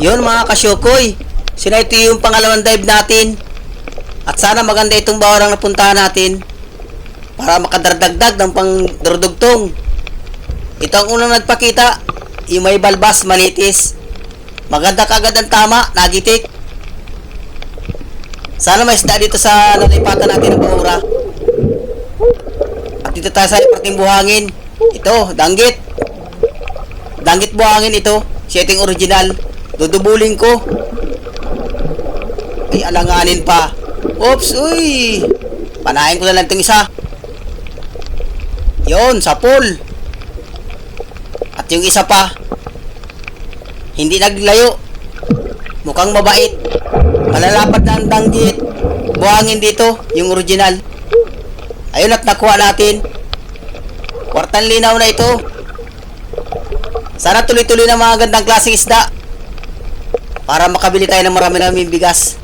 Yun mga kasyokoy, sina ito yung pangalawang dive natin. At sana maganda itong bawarang napuntahan natin para makadardagdag ng pang durdugtong. Ito ang unang nagpakita, yung may balbas malitis. Maganda kagad ang tama, nagitik. Sana may isda dito sa nalipatan natin ng bawura. At dito tayo sa iparting buhangin. Ito, danggit. Danggit buhangin ito. Setting original. Dudubulin ko. Ay, alanganin pa. Oops, uy. Panahin ko na lang itong isa. Yon, sa pool. At yung isa pa, hindi naglayo. Mukhang mabait. Malalapad na ang danggit. Buhangin dito, yung original. Ayun at nakuha natin. Kwartang linaw na ito. Sana tuloy-tuloy na mga gandang klaseng isda. Para makabili tayo ng marami-raming bigas.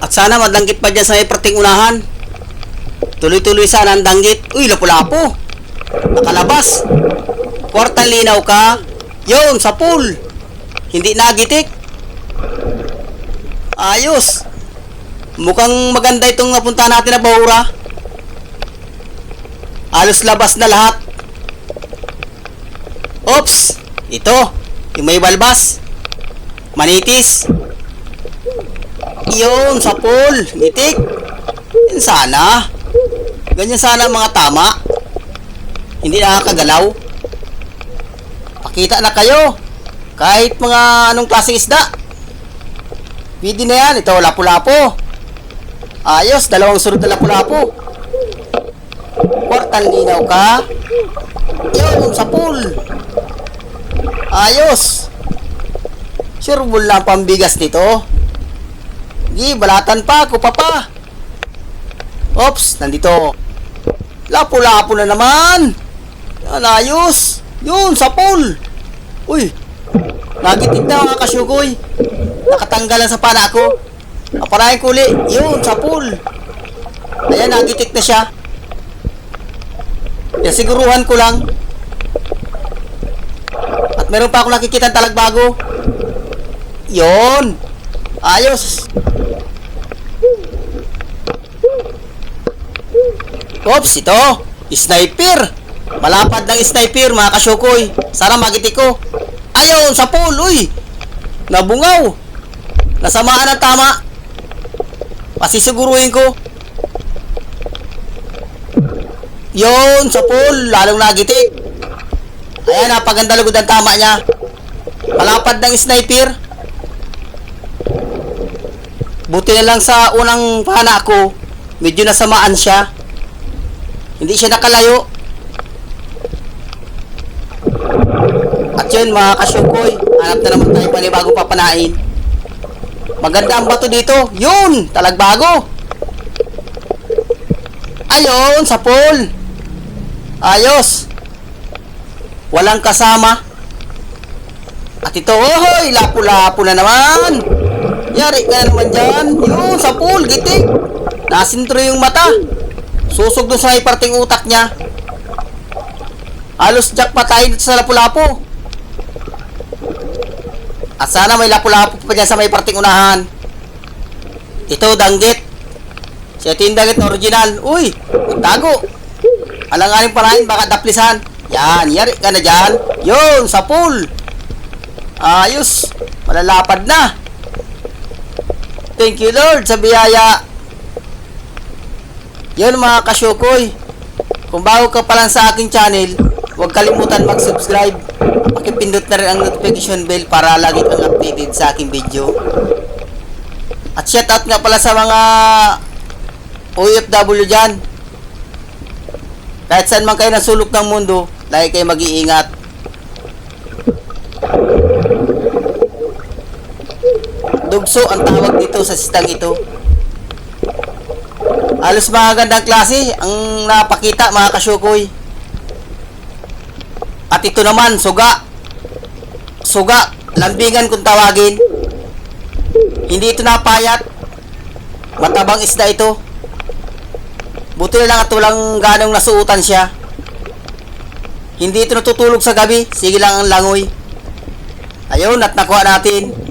At sana madanggit pa dyan sa may parting unahan. Tuloy-tuloy sana ang danggit. Uy, lapu-lapo. Nakalabas. Kwartang linaw ka. Yun, sa pool. Hindi nagitik. Ayos. Mukhang maganda itong napunta natin na bahura. Halos labas na lahat. Oops! Ito, yung may balbas. Manitis. Yun, sa pool. Nitik. Yan sana. Ganyan sana mga tama. Hindi nakakagalaw. Pakita na kayo. Kahit mga anong klaseng isda. Pwede na yan. Ito, lapu-lapo. Ayos, dalawang sunod na lapu-lapo. Kwartang linaw ka. Yun, sa pool. Ayos. Sure bull lang pambigas nito. Gi, balatan pa, kupa pa. Oops, nandito. Lapu-lapo na naman. Yan, ayos. Yun, sa pool. Uy, nagitik na mga kasyugoy. Nakatanggalan sa pana ko. Aparahin ko uli. Yun, sa pool. Ayan, nagitik na siya. Yan, siguruhan ko lang. At meron pa ako nakikita talagbago. Yon. Ayos. Oops, ito. Sniper. Malapad ng sniper, mga kasyukoy. Sana magitik ko. Ayun, sa pool, uy. Nabungaw. Nasamaan ang tama. Pasisiguruhin ko. Yon, sa pool, lalong nagitik. Ayan, napaganda lugod ang tama niya. Malapad ng sniper. Buti na lang sa unang pana ko, medyo nasamaan siya. Hindi siya nakalayo. At yun, mga kasyukoy, hanap na naman tayo panibago papanain. Maganda ang bato dito. Yun, talagbago. Ayun, sa pool. Ayos. Walang kasama. At ito, ohoy, lapu-lapu na naman. Yari ka na naman dyan. Yun, sa pool, gitik. Nasintro yung mata. Susog dun sa may parting utak niya. Halos jackpot tayo dito sa lapu-lapu. At sana may lapu-lapu pa dyan sa may parting unahan. Ito, danggit. Siya ito original. Uy, tago. Alanganin pa rin, baka daplisan. Yan, yari ka na dyan. Yun, sa pool. Ayos. Malalapad na. Thank you Lord sa biyaya. Yun mga kasyukoy. Kung bago ka pa lang sa aking channel, huwag kalimutan mag-subscribe. Pakipindot na rin ang notification bell para lagi kang updated sa aking video. At shoutout nga pala sa mga OFW dyan. Kahit saan man kayo nasulok ng mundo, lagi kayo mag-iingat. Dugso ang tawag dito sa sistang ito. Halos mga gandang klase ang napakita mga kasyukoy. At ito naman, suga. Suga, lambingan kung tawagin. Hindi ito napayat. Matabang isda ito. Buti na lang at walang ganong nasuutan siya. Hindi ito natutulog sa gabi. Sige lang ang langoy. Ayun, at nakuha natin.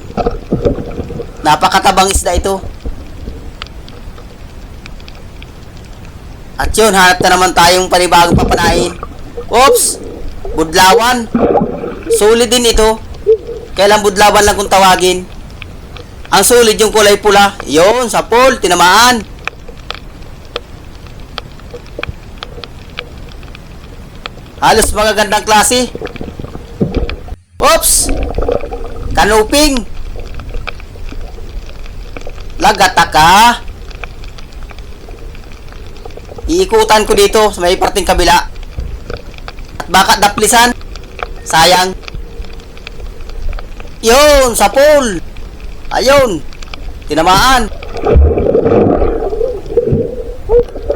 Napakatabang isda ito. At yun, hanap na naman tayong panibagong papanain. Oops! Budlawan. Solid din ito. Kailan budlawan lang kung tawagin. Ang solid yung kulay pula. Yun, sa pole, tinamaan. Halos magagandang klase. Oops! Kanuping. Lagata ka. Iikutan ko dito sa may parting kabila. At baka daplisan. Sayang. Yun, sa pool. Ayun. Tinamaan.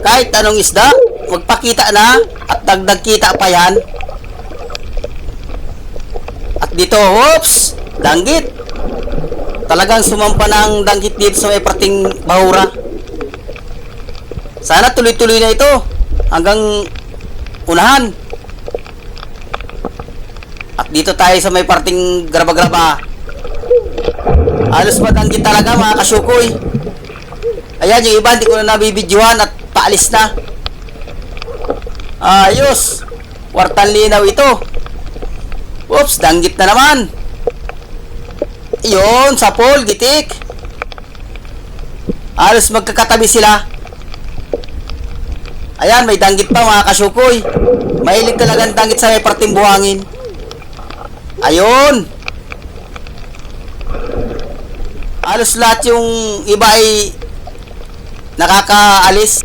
Kahit anong isda, magpakita na at dagdag kita pa yan. At dito, whoops, danggit. Talagang sumampa ng danggit dito sa may parting bahura. Sana tuloy-tuloy na ito hanggang unahan. At dito tayo sa may parting graba-graba. Halos madanggit talaga mga kasyukoy. Ayan, yung iba hindi ko na nabibidyohan at paalis na. Ayos. Kwartan linaw ito. Oops, danggit na naman. Iyon, sa pole, gitik. Halos magkakatabi sila. Ayan, may danggit pa mga kasyukoy. Mahilig talagang danggit sa may parting buhangin. Ayun. Halos lahat yung iba ay nakakaalis.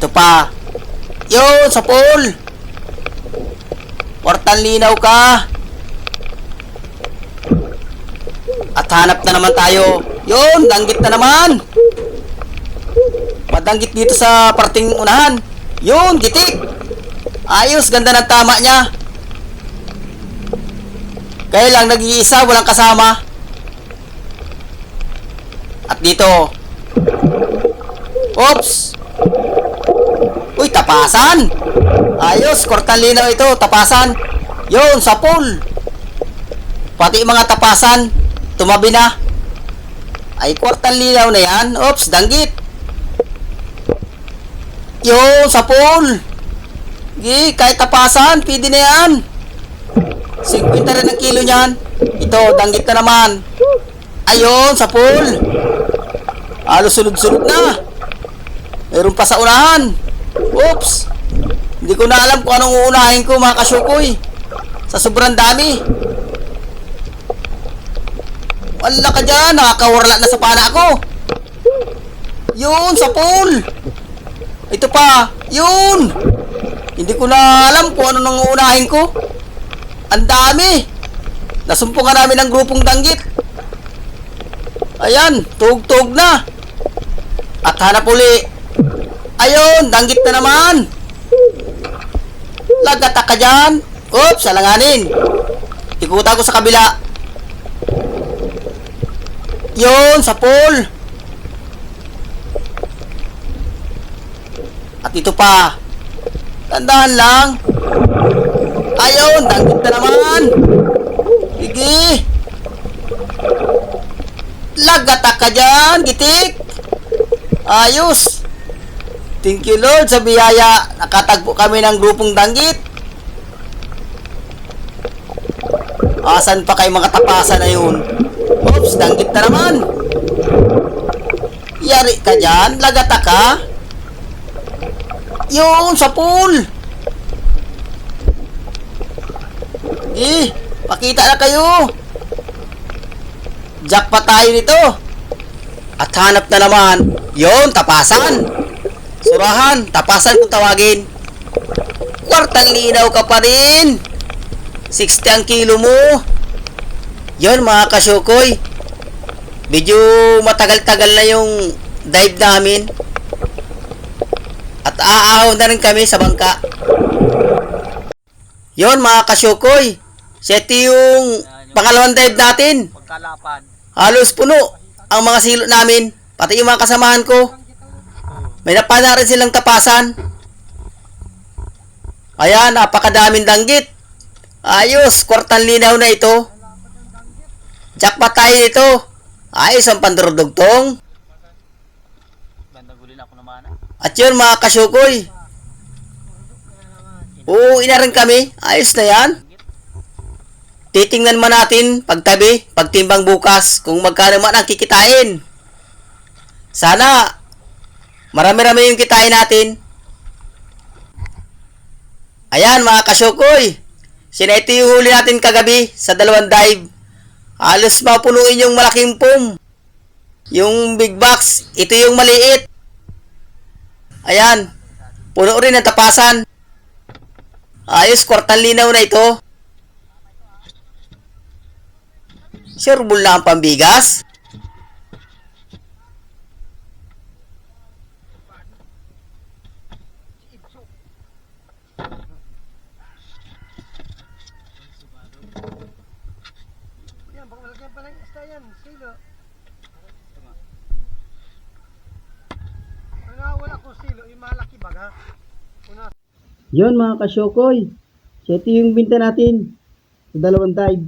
Ito pa. Yun, sa pool. Portan linaw ka. At hanap na naman tayo. Yun, danggit na naman. Madanggit dito sa parting unahan. Yun, gitik. Ayos, ganda ng tama niya. Kaya lang nag-iisa, walang kasama. At dito. Oops. Uy, tapasan. Ayos, kortan linaw ito, tapasan. Yun, sa pool. Pati mga tapasan, tumabi na. Ay, kortan linaw na yan. Oops, danggit. Yun, sa pool. Gi, kahit tapasan, pwede na yan. 50 rin ang kilo niyan. Ito, danggit na naman. Ayun, sa pool. Halos sunod-sunod na. Meron pa sa unahan. Oops. Hindi ko na alam kung anong uunahin ko mga kasyukoy. Sa sobrang dami. Wala ka dyan. Nakakawarla na sa pana ako. Yun, sa pool. Ito pa. Yun. Hindi ko na alam kung ano nang uunahin ko. Ang dami. Nasumpungan namin ng grupong danggit. Ayan, tug-tug na. At hanap uli. Ayun, danggit na naman. Lagata ka dyan. Oops, salanganin. Ikuta ko sa kabila. Yun, sa pool. At ito pa. Tandaan lang. Ayun, danggit na naman. Sige. Lagata ka dyan, gitik. Ayos. Thank you Lord sa biyaya. Nakatagpo kami ng grupong danggit. Asan pa kay mga tapasan na yun? Oops, danggit na naman. Yari ka dyan, lagata ka. Yun, sa pool. Eh, pakita na kayo. Jackpot tayo nito. At hanap na naman. Yon, tapasan. Surahan, tapasan kung tawagin. Kwartang linaw ka pa rin. 60 ang kilo mo. Yon mga kasyukoy. Medyo matagal-tagal na yung dive namin. At aahaw na rin kami sa bangka. Yon mga kasyukoy. Set yung pangalawang dive natin. Halos puno ang mga silo namin. Pati yung mga kasamahan ko. May napana rin silang tapasan. Ayan, napakadaming danggit. Ayos, kwartang linaw na ito. Jackpot tayo ito. Ayos ang pandurudugtong. Bandang huli na ako naman. At yun mga kasyukoy. Oo, ina rin kami. Ayos na yan. Titingnan man natin pagtabi, pagtimbang bukas kung magkano man ang kikitain. Sana marami-rami yung kitain natin. Ayan mga kasyukoy. Sinete yung huli natin kagabi sa dalawang dive. Halos mapunuin yung malaking pom. Yung big box, ito yung maliit. Ayan. Puno rin ang tapasan. Ayos, kwartang linaw na ito. Sure bull na ang pambigas. Yan, baka malagyan pa ng isda yan, silo. Ang wala ko silo, yung malaki baga. Una, Yon mga kasyokoy. Ito yung binta natin sa dalawang dive.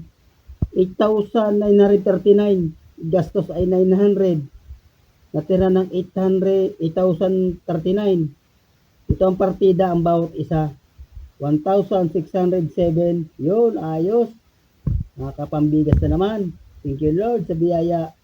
8,939. Gastos ay 900. Natira ng 800, 8,039. Ito ang partida ang bawat isa. 1,607. Yun, ayos. Nakakapambigas na naman. Thank you Lord sa biyaya.